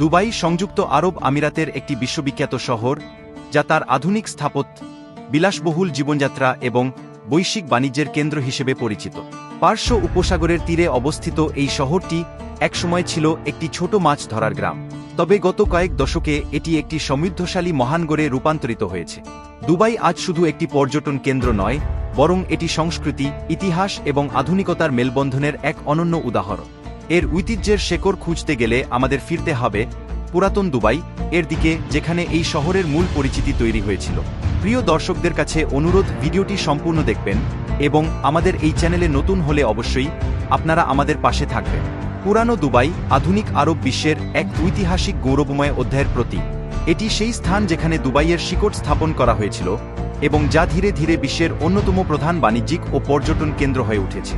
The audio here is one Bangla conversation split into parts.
দুবাই সংযুক্ত আরব আমিরাতের একটি বিশ্ববিখ্যাত শহর, যা তার আধুনিক স্থাপত্য, বিলাসবহুল জীবনযাত্রা এবং বৈশ্বিক বাণিজ্যের কেন্দ্র হিসেবে পরিচিত। পার্শ্ব উপসাগরের তীরে অবস্থিত এই শহরটি একসময় ছিল একটি ছোট মাছ ধরার গ্রাম। তবে গত কয়েক দশকে এটি একটি সমৃদ্ধশালী মহানগরে রূপান্তরিত হয়েছে। দুবাই আজ শুধু একটি পর্যটন কেন্দ্র নয়, বরং এটি সংস্কৃতি, ইতিহাস এবং আধুনিকতার মেলবন্ধনের এক অনন্য উদাহরণ। এর ঐতিহ্যের শেকড় খুঁজতে গেলে আমাদের ফিরতে হবে পুরাতন দুবাই, এর দিকে যেখানে এই শহরের মূল পরিচিতি তৈরি হয়েছিল। প্রিয় দর্শকদের কাছে অনুরোধ, ভিডিওটি সম্পূর্ণ দেখবেন এবং আমাদের এই চ্যানেলে নতুন হলে অবশ্যই আপনারা আমাদের পাশে থাকবেন। পুরানো দুবাই আধুনিক আরব বিশ্বের এক ঐতিহাসিক গৌরবময় অধ্যায়ের প্রতীক। এটি সেই স্থান যেখানে দুবাইয়ের শিকড় স্থাপন করা হয়েছিল এবং যা ধীরে ধীরে বিশ্বের অন্যতম প্রধান বাণিজ্যিক ও পর্যটন কেন্দ্র হয়ে উঠেছে।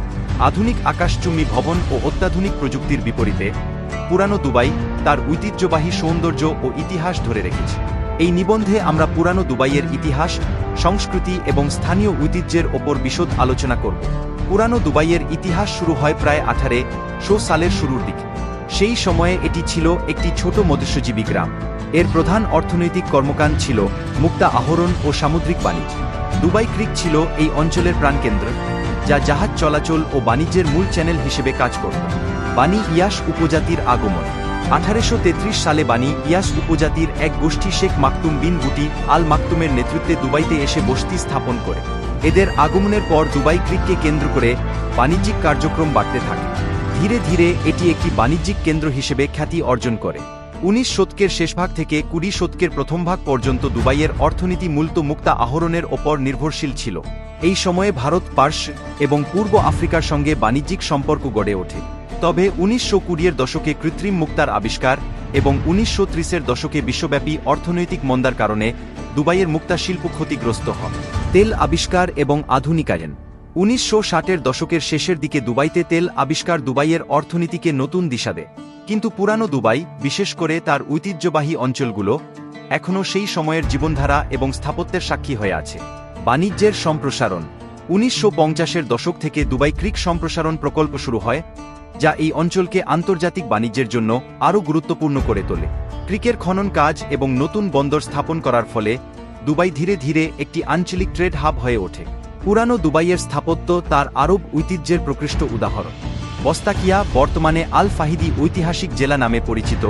আধুনিক আকাশচুম্বী ভবন ও অত্যাধুনিক প্রযুক্তির বিপরীতে, পুরানো দুবাই তার ঐতিহ্যবাহী সৌন্দর্য ও ইতিহাস ধরে রেখেছে। এই নিবন্ধে আমরা পুরানো দুবাইয়ের ইতিহাস, সংস্কৃতি এবং স্থানীয় ঐতিহ্যের ওপর বিশদ আলোচনা করব। পুরানো দুবাইয়ের ইতিহাস শুরু হয় প্রায় আঠারে শো সালের শুরুর দিকে। সেই সময়ে এটি ছিল একটি ছোট মৎস্যজীবী গ্রাম। এর প্রধান অর্থনৈতিক কর্মকাণ্ড ছিল মুক্তা আহরণ ও সামুদ্রিক বাণিজ্য। দুবাই ক্রিক ছিল এই অঞ্চলের প্রাণকেন্দ্র। যা জাহাজ চলাচল ও বাণিজ্যের মূল চ্যানেল হিসেবে কাজ করত। বাণী ইয়াস উপজাতির আগমন। আঠারোশো তেত্রিশ সালে বাণী ইয়াস উপজাতির এক গোষ্ঠী শেখ মাকতুম বিন বুটি আল মাকতুমের নেতৃত্বে দুবাইতে এসে বসতি স্থাপন করে। এদের আগমনের পর দুবাই ক্রিককে কেন্দ্র করে বাণিজ্যিক কার্যক্রম বাড়তে থাকে। ধীরে ধীরে এটি একটি বাণিজ্যিক কেন্দ্র হিসেবে খ্যাতি অর্জন করে। উনিশ শতকের শেষভাগ থেকে কুড়ি শতকের প্রথম ভাগ পর্যন্ত দুবাইয়ের অর্থনীতি মূলত মুক্তা আহরণের ওপর নির্ভরশীল ছিল। এই সময়ে ভারত পার্শ্ব এবং পূর্ব আফ্রিকার সঙ্গে বাণিজ্যিক সম্পর্ক গড়ে ওঠে। তবে উনিশশো কুড়িয়ের দশকে কৃত্রিম মুক্তার আবিষ্কার এবং উনিশশো ত্রিশের দশকে বিশ্বব্যাপী অর্থনৈতিক মন্দার কারণে দুবাইয়ের মুক্তা শিল্প ক্ষতিগ্রস্ত হয় তেল আবিষ্কার এবং আধুনিকায়ন। উনিশশো ষাটের দশকের শেষের দিকে দুবাইতে তেল আবিষ্কার দুবাইয়ের অর্থনীতিকে নতুন দিশা দেয়। কিন্তু পুরানো দুবাই, বিশেষ করে তার ঐতিহ্যবাহী অঞ্চলগুলো, এখনও সেই সময়ের জীবনধারা এবং স্থাপত্যের সাক্ষী হয়ে আছে। বাণিজ্যের সম্প্রসারণ। উনিশশো পঞ্চাশের দশক থেকে দুবাই ক্রিক সম্প্রসারণ প্রকল্প শুরু হয়, যা এই অঞ্চলকে আন্তর্জাতিক বাণিজ্যের জন্য আরও গুরুত্বপূর্ণ করে তোলে। ক্রিকের খনন কাজ এবং নতুন বন্দর স্থাপন করার ফলে দুবাই ধীরে ধীরে একটি আঞ্চলিক ট্রেড হাব হয়ে ওঠে। পুরানো দুবাইয়ের স্থাপত্য তার আরব ঐতিহ্যের প্রকৃষ্ট উদাহরণ। বস্তাকিয়া বর্তমানে আল ফাহিদি ঐতিহাসিক জেলা নামে পরিচিত,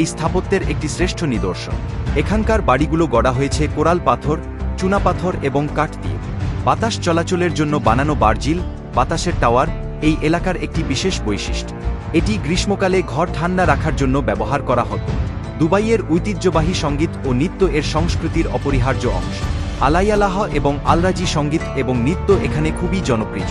এই স্থাপত্যের একটি শ্রেষ্ঠ নিদর্শন। এখানকার বাড়িগুলো গড়া হয়েছে কোরাল পাথর চুনাপাথর এবং কাঠ দিয়ে। বাতাস চলাচলের জন্য বানানো বার্জিল, বাতাসের টাওয়ার এই এলাকার একটি বিশেষ বৈশিষ্ট্য। এটি গ্রীষ্মকালে ঘর ঠান্ডা রাখার জন্য ব্যবহার করা হতো। দুবাইয়ের ঐতিহ্যবাহী সংগীত ও নৃত্য এর সংস্কৃতির অপরিহার্য অংশ। আলাইয়ালাহ এবং আলরাজি সংগীত এবং নৃত্য এখানে খুবই জনপ্রিয়।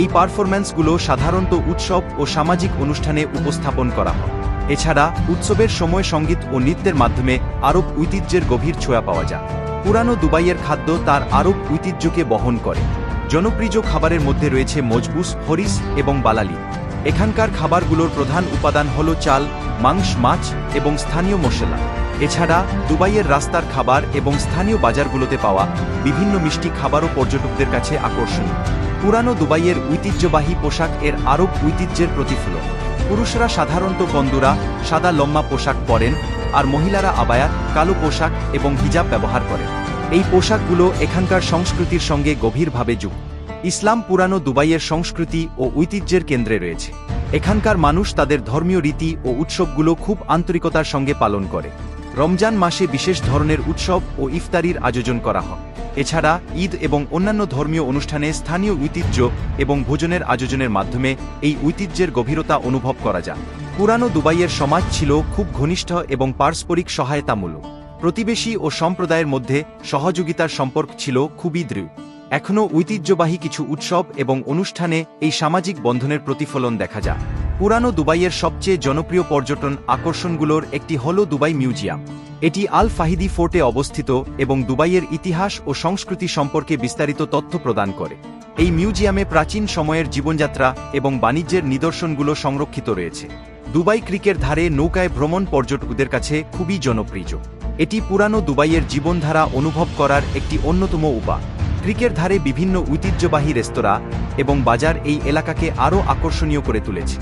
এই পারফরম্যান্সগুলো সাধারণত উৎসব ও সামাজিক অনুষ্ঠানে উপস্থাপন করা হয়। এছাড়া উৎসবের সময় সংগীত ও নৃত্যের মাধ্যমে আরব ঐতিহ্যের গভীর ছোঁয়া পাওয়া যায়। পুরানো দুবাইয়ের খাদ্য তার আরব ঐতিহ্যকে বহন করে। জনপ্রিয় খাবারের মধ্যে রয়েছে মজবুস হরিস এবং বালালি। এখানকার খাবারগুলোর প্রধান উপাদান হল চাল, মাংস, মাছ এবং স্থানীয় মশলা। এছাড়া দুবাইয়ের রাস্তার খাবার এবং স্থানীয় বাজারগুলোতে পাওয়া বিভিন্ন মিষ্টি খাবারও পর্যটকদের কাছে আকর্ষণীয়। পুরানো দুবাইয়ের ঐতিহ্যবাহী পোশাক এর আরব ঐতিহ্যের প্রতিফলন পুরুষরা সাধারণত বন্দুরা সাদা লম্বা পোশাক পরেন আর মহিলারা আবায়া কালো পোশাক এবং হিজাব ব্যবহার করেন। এই পোশাকগুলো এখানকার সংস্কৃতির সঙ্গে গভীরভাবে যুক্ত। ইসলাম পুরানো দুবাইয়ের সংস্কৃতি ও ঐতিহ্যের কেন্দ্রে রয়েছে। এখানকার মানুষ তাদের ধর্মীয় রীতি ও উৎসবগুলো খুব আন্তরিকতার সঙ্গে পালন করে। রমজান মাসে বিশেষ ধরনের উৎসব ও ইফতারির আয়োজন করা হয়। এছাড়া ঈদ এবং অন্যান্য ধর্মীয় অনুষ্ঠানে স্থানীয় ঐতিহ্য এবং ভোজনের আয়োজনের মাধ্যমে এই ঐতিহ্যের গভীরতা অনুভব করা যায়। পুরানো দুবাইয়ের সমাজ ছিল খুব ঘনিষ্ঠ এবং পারস্পরিক সহায়তামূলক। প্রতিবেশী ও সম্প্রদায়ের মধ্যে সহযোগিতার সম্পর্ক ছিল খুবই দৃঢ়। এখনও ঐতিহ্যবাহী কিছু উৎসব এবং অনুষ্ঠানে এই সামাজিক বন্ধনের প্রতিফলন দেখা যায়। পুরানো দুবাইয়ের সবচেয়ে জনপ্রিয় পর্যটন আকর্ষণগুলোর একটি হল দুবাই মিউজিয়াম। এটি আল ফাহিদি ফোর্টে অবস্থিত এবং দুবাইয়ের ইতিহাস ও সংস্কৃতি সম্পর্কে বিস্তারিত তথ্য প্রদান করে। এই মিউজিয়ামে প্রাচীন সময়ের জীবনযাত্রা এবং বাণিজ্যের নিদর্শনগুলো সংরক্ষিত রয়েছে। দুবাই ক্রিকের ধারে নৌকায় ভ্রমণ পর্যটকদের কাছে খুবই জনপ্রিয়। এটি পুরানো দুবাইয়ের জীবনধারা অনুভব করার একটি অন্যতম উপায়। ক্রিকের ধারে বিভিন্ন ঐতিহ্যবাহী রেস্তোরাঁ এবং বাজার এই এলাকাকে আরও আকর্ষণীয় করে তুলেছে।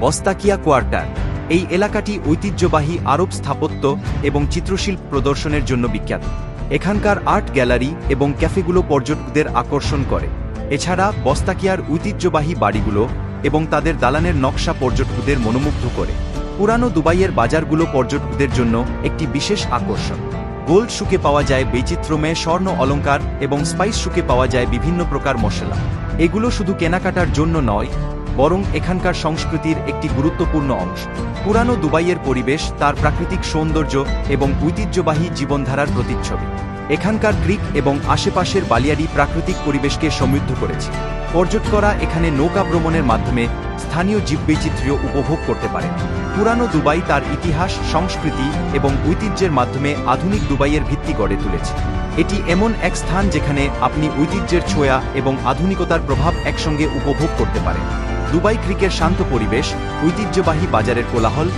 বস্তাকিয়া কোয়ার্টার এই এলাকাটি ঐতিহ্যবাহী আরব স্থাপত্য এবং চিত্রশিল্প প্রদর্শনের জন্য বিখ্যাত। এখানকার আর্ট গ্যালারি এবং ক্যাফেগুলো পর্যটকদের আকর্ষণ করে। এছাড়া বস্তাকিয়ার ঐতিহ্যবাহী বাড়িগুলো এবং তাদের দালানের নকশা পর্যটকদের মনোমুগ্ধ করে। পুরানো দুবাইয়ের বাজারগুলো পর্যটকদের জন্য একটি বিশেষ আকর্ষণ। গোল্ড শুকে পাওয়া যায় বৈচিত্র্যময় স্বর্ণ অলংকার এবং স্পাইস শুকে পাওয়া যায় বিভিন্ন প্রকার মশলা। এগুলো শুধু কেনাকাটার জন্য নয় বরং এখানকার সংস্কৃতির একটি গুরুত্বপূর্ণ অংশ। পুরানো দুবাইয়ের পরিবেশ, তার প্রাকৃতিক সৌন্দর্য এবং ঐতিহ্যবাহী জীবনধারার প্রতিচ্ছবি। এখানকার ক্রিক এবং আশেপাশের বালিয়াড়ি প্রাকৃতিক পরিবেশকে সমৃদ্ধ করেছে। পর্যটকরা এখানে নৌকা ভ্রমণের মাধ্যমে স্থানীয় জীববৈচিত্র্য উপভোগ করতে পারে পুরানো দুবাই তার ইতিহাস, সংস্কৃতি এবং ঐতিহ্যের মাধ্যমে আধুনিক দুবাইয়ের ভিত্তি গড়ে তুলেছে। এটি এমন এক স্থান যেখানে আপনি ঐতিহ্যের ছোঁয়া এবং আধুনিকতার প্রভাব একসঙ্গে উপভোগ করতে পারেন। দুবাই ক্রিকের শান্ত পরিবেশ, ঐতিহ্যবাহী বাজারের কোলাহল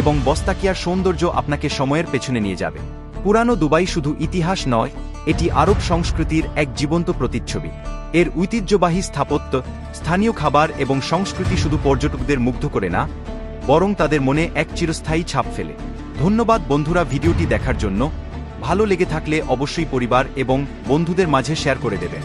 এবং বস্তাকিয়ার সৌন্দর্য আপনাকে সময়ের পেছনে নিয়ে যাবে। পুরানো দুবাই শুধু ইতিহাস নয়, এটি আরব সংস্কৃতির এক জীবন্ত প্রতিচ্ছবি। এর ঐতিহ্যবাহী স্থাপত্য, স্থানীয় খাবার এবং সংস্কৃতি শুধু পর্যটকদের মুগ্ধ করে না, বরং তাদের মনে এক চিরস্থায়ী ছাপ ফেলে। ধন্যবাদ বন্ধুরা ভিডিওটি দেখার জন্য। ভালো লেগে থাকলে অবশ্যই পরিবার এবং বন্ধুদের মাঝে শেয়ার করে দেবেন।